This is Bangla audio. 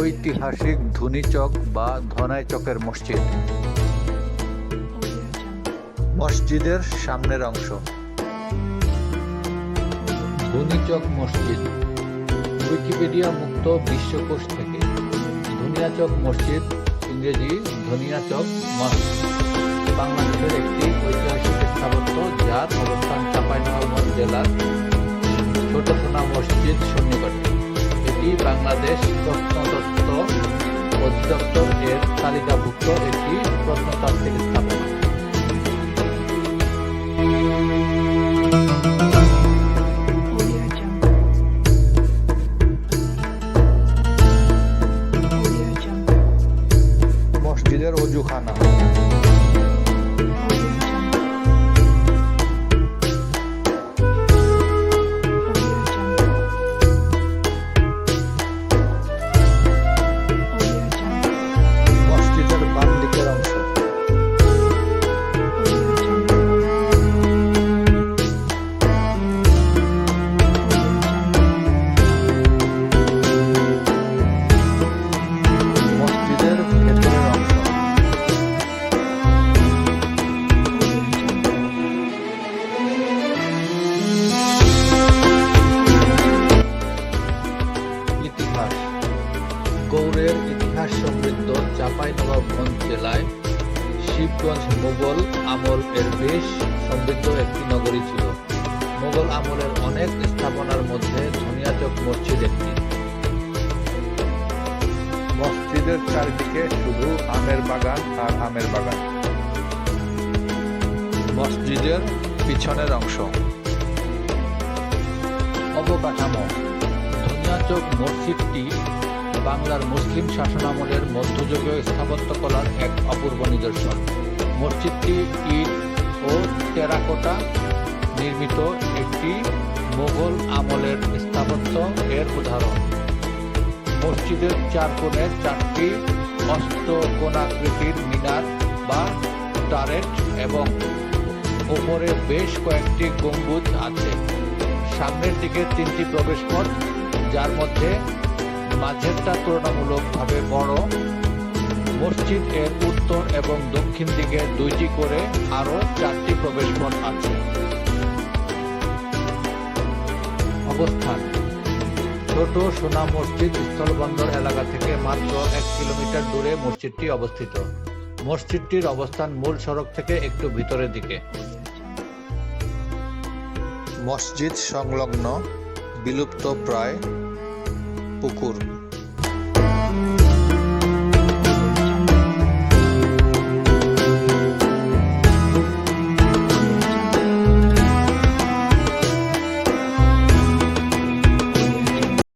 ঐতিহাসিক ধুনিচক বা ধনাই চকের মসজিদ। মসজিদের সামনের অংশ। ধুনিচক মসজিদ। উইকিপিডিয়া মুক্ত বিশ্বকোষ থেকে। ধুনিয়াচক মসজিদ, ইংরেজি ধনিয়াচক মসজিদ। বাংলাদেশের একটি ঐতিহাসিক স্থাপত্য যার অবস্থান চাঁপাইনবাবগঞ্জ জেলার ছোট সোনা মসজিদ সন্নিকটে এটি বাংলাদেশ প্রত্নতত্ত্ব তালিকাভুক্ত একটি প্রত্নতাত্ত্বিক স্থাপনা. মসজিদের অজুখানা। চাঁপাইনবাবগঞ্জ জেলায় শিবগঞ্জ মোগল আমল এর বেশ সমৃদ্ধ একটি নগরী ছিল। মোগল আমলের অনেক স্থাপনার মধ্যে ধনিয়াচক মসজিদ একটি। মসজিদের চারিদিকে শুধু আমের বাগান আর আমের বাগান। মসজিদের পিছনের অংশ। অবকাঠামো। ধনিয়াচক মসজিদটি বাংলার মুসলিম শাসনামলের মধ্যযুগীয় স্থাপত্যকলার এক অপূর্ব নিদর্শন। মসজিদটি ইট ও টেরাকোটা নির্মিত একটি মোগল আমলের স্থাপত্য এর উদাহরণ। মসজিদের চার কোণে চারটি অষ্টকোণাকৃতির মিনার বা টারেট এবং উপরে বেশ কয়েকটি গম্বুজ আছে। সামনের দিকে তিনটি প্রবেশপথ, যার মধ্যে মাঝেরটা তুলনামূলকভাবে বড়। মসজিদ এর উত্তর এবং দক্ষিণ দিকে দুইটি করে আরও চারটি প্রবেশপথ আছে। অবস্থান। ছোট সোনা মসজিদ স্থলবন্দর এলাকা থেকে মাত্র এক কিলোমিটার দূরে মসজিদটি অবস্থিত। মসজিদটির অবস্থান মূল সড়ক থেকে একটু ভিতরের দিকে। মসজিদ সংলগ্ন, বিলুপ্ত প্রায় кукурни.